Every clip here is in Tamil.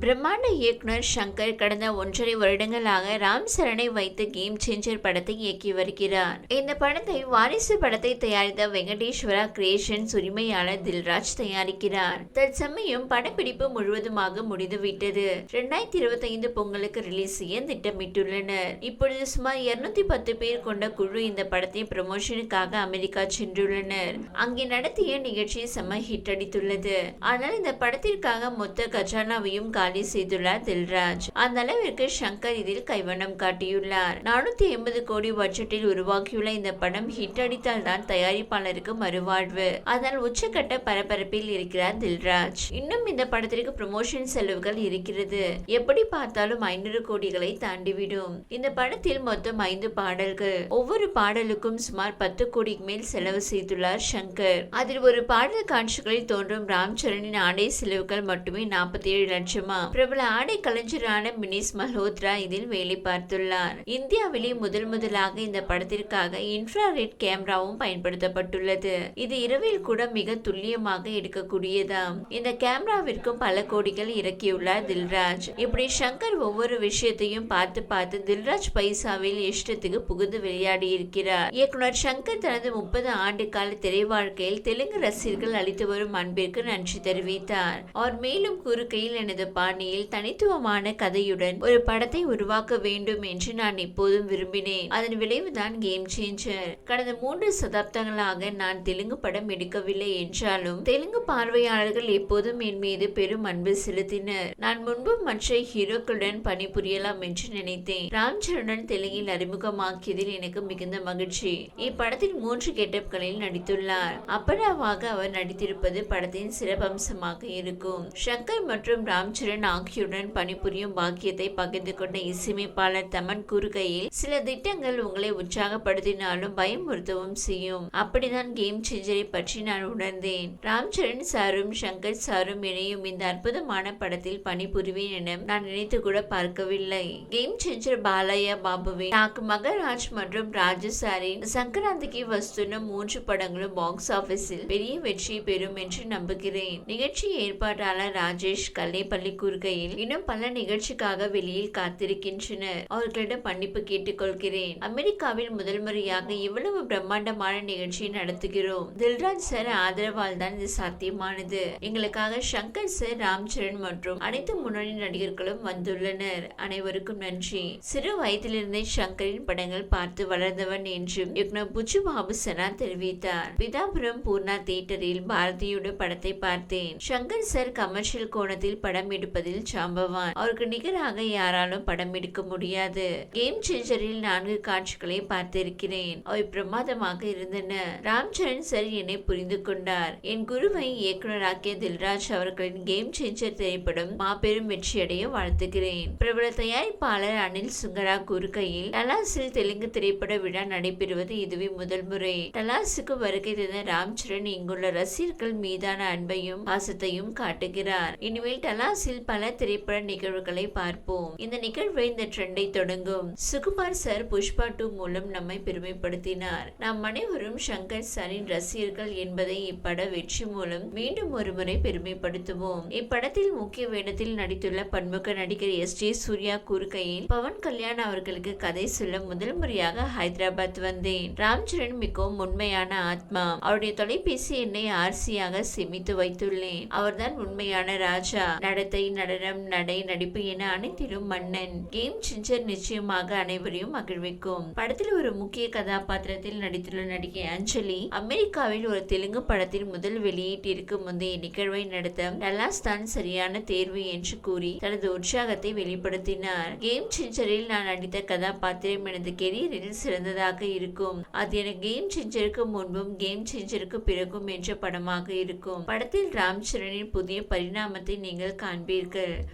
பிரம்மாண்ட இயக்குனர் சங்கர் கடந்த ஒன்றரை வருடங்களாக ராம் சரணை வைத்து கேம் சேஞ்சர் படத்தை இயக்கி வருகிறார். இந்த படத்தை வாரிசு படத்தை தயாரித்த வெங்கடேஸ்வரா கிரியேஷன்ஸ் உரிமையாளர் தில்ராஜ் தயாரிக்கிறார். தற்சமயம் படப்பிடிப்பு முழுவதுமாக முடிந்துவிட்டது. இரண்டாயிரத்தி இருபத்தி ஐந்து பொங்கலுக்கு ரிலீஸ் செய்ய திட்டமிட்டுள்ளனர். இப்பொழுது சுமார் இருநூத்தி பத்து பேர் கொண்ட குழு இந்த படத்தை ப்ரமோஷனுக்காக அமெரிக்கா சென்றுள்ளனர். அங்கே நடத்திய நிகழ்ச்சி செம்ம ஹிட் அடித்துள்ளது. ஆனால் இந்த படத்திற்காக மொத்த கஜானாவையும் காலி செய்துள்ளார் தில்ராஜ். அந்த அளவிற்கு சங்கர் இதில் கைவண்ணம் காட்டியுள்ளார். நானூத்தி எண்பது கோடி பட்ஜெட்டில் உருவாக்கியுள்ள இந்த படம் ஹிட் அடித்தால் தான் தயாரிப்பாளருக்கு மறுவாழ்வு. அதனால் உச்சக்கட்ட பரபரப்பில் இருக்கிறார் தில்ராஜ். இன்னும் இந்த படத்திற்கு ப்ரமோஷன் செலவுகள் இருக்கிறது. எப்படி பார்த்தாலும் ஐநூறு கோடிகளை தாண்டிவிடும். இந்த படத்தில் மொத்தம் ஐந்து பாடல்கள். ஒவ்வொரு பாடலுக்கும் சுமார் பத்து கோடிக்கு மேல் செலவு செய்துள்ளார் சங்கர். அதில் ஒரு பாடல் காட்சிகளில் தோன்றும் ராம் சரணின் ஆடை செலவுகள் மட்டுமே நாற்பத்தி ஏழு லட்சமா? பிரபல ஆடை கலைஞரான மினிஸ் மல்ஹோத்ரா இதில் வேலை பார்த்துள்ளார். இந்தியாவிலே முதல் முதலாக இந்த படத்திற்காக இன்ஃப்ராரெட் கேமராவும் பயன்படுத்தப்பட்டுள்ளது. இது இரவில் கூட மிக துல்லியமாக எடுக்கக்கூடியதாம். இந்த கேமராவிற்கும் பல கோடிகள் இறக்கியுள்ளார் தில்ராஜ். இப்படி சங்கர் ஒவ்வொரு விஷயத்தையும் பார்த்து பார்த்து தில்ராஜ் பைசாவில் இஷ்டத்துக்கு புகுந்து விளையாடி இருக்கிறார் இயக்குனர் சங்கர் தனது முப்பது ஆண்டு கால திரை வாழ்க்கையில் தெலுங்கு ரசிகர்கள் அளித்து வரும் அன்பிற்கு நன்றி தெரிவித்தார். அவர் மேலும் கூறுகையில் எனது பாணியில் தனித்துவமான கதையுடன் ஒரு படத்தை உருவாக்க வேண்டும் என்று நான் எப்போதும் விரும்பினேன். அதன் விளைவுதான் கேம் சேஞ்சர் கடந்த மூன்று சதாப்தங்களாக நான் தெலுங்கு படம் எடுக்கவில்லை என்றாலும் தெலுங்கு பார்வையாளர்கள் எப்போதும் என் மீது பெரும் அன்பு செலுத்தினர். நான் முன்பு மற்ற ஹீரோக்களுடன் பணிபுரியலாம் என்று நினைத்தேன். ராம் தெலுங்கில் அறிமுகமாக்கியதில் எனக்கு மிகுந்த மகிழ்ச்சி. இப்படத்தில் மூன்று கெட்டப்களில் நடித்துள்ளார். அப்படாவாக அவர் நடித்திருப்பது படத்தின் சிறப்பம்சமாக இருக்கும். சங்கர் மற்றும் ராம் சந்திரன் ஆகியோருடன் பணிபுரியும் பாக்கியத்தை பகிர்ந்து கொண்ட இசையமைப்பாளர் தமன் கூறுகையில் சில திட்டங்கள் உங்களை உற்சாகப்படுத்தினாலும் பயமுறுத்தவும் செய்யும். அப்படிதான் கேம் சேஞ்சரை பற்றி நான் உணர்ந்தேன். ராம்சரண் சாரும் சங்கர் சாரும் இணையும் இந்த அற்புதமான படத்தில் பணிபுரிவேன் என நான் நினைத்து கூட பார்க்கவில்லை. கேம் சேஞ்சர் பாலையா பாபுவின் நாக்கு மகராஜ் மற்றும் ராஜசாரின் சங்கராந்திக்கு வஸ்துன மூன்று படங்களும் பாக்ஸ் ஆபீஸில் பெரிய வெற்றி பெறும் என்று நம்புகிறேன். நிகழ்ச்சி ஏற்பாட்டாளர் ராஜேஷ் கல்லைப்பள்ளி கூறுகையில் இன்னும் பல நிகழ்ச்சிக்காக வெளியில் காத்திருக்கின்றனர். அவர்களிடம் மன்னிப்பு கேட்டுக்கொள்கிறேன். அமெரிக்காவில் முதல் முறையாக இவ்வளவு பிரம்மாண்டமான நிகழ்ச்சியை நடத்துகிறோம். தில்ராஜ் சார் ஆதரவால் தான் இது சாத்தியமானது. எங்களுக்காக சங்கர் சார் ராம்சரண் மற்றும் அனைத்து முன்னணி நடிகர்களும் வந்துள்ளனர். அனைவருக்கும் நன்றி. சிறு வயதிலிருந்தே சங்கரின் படங்கள் பார்த்து வளர்ந்தவன் என்றும் இயக்குனர் புஜு பாபு சனா தெரிவித்தார். பிதாபுரம் பூர்ணா தியேட்டரில் பாரதியோட படத்தை பார்த்தேன். சங்கர் சார் கமர்ஷியல் கோணத்தில் படம் எடுப்பதில் சாம்பவான். அவருக்கு நிகராக யாராலும் படம் எடுக்க முடியாது. கேம் சேஞ்சரில் நான்கு காட்சிகளை பார்த்திருக்கிறேன். அவை பிரமாதமாக இருந்தன. ராம்சரண் சார் என்னை புரிந்து கொண்டார். என் குருவை இயக்குநராக்கிய தில்ராஜ் அவர்களின் கேம் சேஞ்சர் திரைப்படம் மாபெரும் வெற்றியடைய வாழ்த்துகிறேன். பிரபல தயாரிப்பாளர் அனில் சுங்கரா கூறுகையில் டலாஸில் தெலுங்கு திரைப்பட விழா நடைபெறுவது இதுவே முதல் முறை. டலாஸுக்கு வருகை தந்த ராம்சரண் இங்குள்ள ரசிகர்கள் மீதான அன்பையும் பாசத்தையும் காட்டுகிறார். இனிமேல் டலாஸில் பல திரைப்பட நிகழ்வுகளை பார்ப்போம். இந்த நிகழ்வு இந்த ட்ரெண்டை தொடங்கும். சுகுமார் சார் புஷ்பா டூ மூலம் நம்மை பெருமைப்படுத்தினார். நாம் அனைவரும் சங்கர் சாரின் ரசிகர்கள் என்பதை இப்பட வெற்றி மூலம் மீண்டும் ஒருமுறை பெருமைப்படுத்துவோம். இப்படத்தில் முக்கிய வேடத்தில் நடித்துள்ள பன்முக நடிகர் எஸ் ஜே சூர்யா கூறுகையில் பவன் கல்யாண் அவர்களுக்கு கதை சொல்ல முதல் முறையாக ஹைதராபாத் வந்தேன். ராம் சரண் மிகவும் உண்மையான ஆத்மா. அவருடைய தொலைபேசி எண்ணை ஆர்சியாக சேமித்து வைத்துள்ளேன். அவர்தான் உண்மையான ராஜா. நடத்தை நடனம் நடை நடிப்பு என அனைத்திலும் மன்னன் கேம் சேஞ்சர் நிச்சயமாக அனைவரையும் மகிழ்விக்கும். படத்தில் ஒரு முக்கிய கதாபாத்திரத்தில் நடித்துள்ள நடிகை அஞ்சலி அமெரிக்காவில் ஒரு தெலுங்கு படத்தில் முதல் வெளியீட்டிற்கு முந்தைய நிகழ்வை நடத்த டல்லாஸ் தான் சரியான தேர்வு என்று கூறி தனது உற்சாகத்தை வெளிப்படுத்தினார். கேம் சேஞ்சரில் நான் நடித்த கதாபாத்திரம் எனது கெரியரில் சிறந்ததாக இருக்கும். அது என கேம் சேஞ்சருக்கு முன்பும் கேம் சேஞ்சருக்கு பிறகும் என்ற படமாக இருக்கும். படத்தில் ராம் சரணின் புதிய பரிணாமத்தை நீங்கள் காண்பீர்கள்.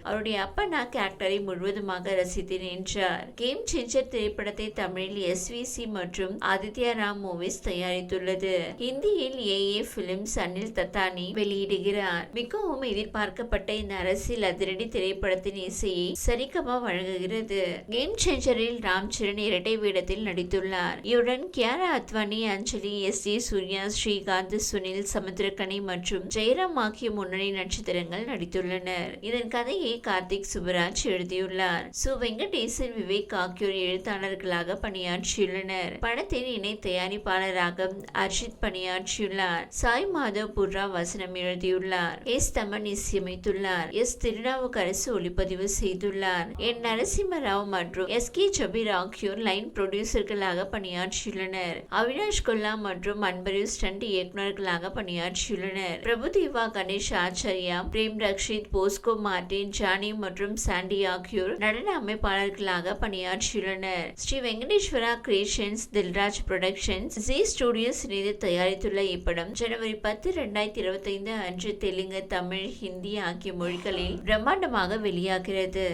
அவருடைய அப்பனா கேரக்டரை முழுவதுமாக ரசித்து நின்றார். கேம் சேஞ்சர் திரைப்படத்தை தமிழில் எஸ் வி சி மற்றும் ஆதித்யா ராம் மூவிஸ் தயாரித்துள்ளது. ஹிந்தியில் ஏ ஏ பிலிம் அனில் தத்தானி வெளியிடுகிறார். மிகவும் எதிர்பார்க்கப்பட்ட இந்த அரசியல் அதிரடி திரைப்படத்தின் இசையை சரிகமா வழங்குகிறது. கேம் சேஞ்சரில் ராம் சரண் இரட்டை வேடத்தில் நடித்துள்ளார். இவருடன் கியாரா அத்வானி அஞ்சலி எஸ் ஜே சூர்யா ஸ்ரீகாந்த் சுனில் சமுத்திரக்கனி மற்றும் ஜெயராம் ஆகிய முன்னணி நட்சத்திரங்கள் நடித்துள்ளனர். இதன் கதையை கார்த்திக் சுபராஜ் எழுதியுள்ளார். சு. வெங்கடேசன் விவேக் ஆகியோர் எழுத்தாளர்களாக பணியாற்றியுள்ளனர். படத்தின் இணை தயாரிப்பாளராக அர்ஜித் பணியாற்றியுள்ளார். சாய் மாதவ் புர்ரா வசனம் எழுதியுள்ளார். எஸ். தமன் இசையமைத்துள்ளார். எஸ். திருநாவுக்கரசு ஒளிப்பதிவு செய்துள்ளார். என். நரசிம்மராவ் மற்றும் எஸ். கே. ஜபீர் ஆகியோர் லைன் ப்ரொடியூசர்களாக பணியாற்றியுள்ளனர். அவினாஷ் கொல்லா மற்றும் அன்பரு ஸ்டண்ட் இயக்குநர்களாக பணியாற்றியுள்ளனர். பிரபுதேவா கணேஷ் ஆச்சாரியா பிரேம் ரக்ஷித் போஸ்கோ மார்டின் ஜானி மற்றும் சாண்டி ஆகியோர் நடன அமைப்பாளர்களாக பணியாற்றியுள்ளனர். Sri Venkateswara creations Dilraj productions Zee studios இணைந்து தயாரித்துள்ள இப்படம் ஜனவரி பத்து இரண்டாயிரத்தி இருபத்தி ஐந்து அன்று தெலுங்கு தமிழ் ஹிந்தி ஆகிய மொழிகளில் பிரம்மாண்டமாக வெளியாகிறது.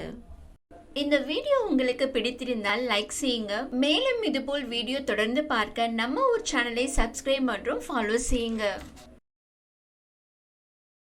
இந்த வீடியோ உங்களுக்கு பிடித்திருந்தால் லைக் செய்யுங்க. மேலும் இதுபோல் வீடியோ தொடர்ந்து பார்க்க நம்ம ஒரு சேனலை சப்ஸ்கிரைப் மற்றும் ஃபாலோ செய்யுங்க.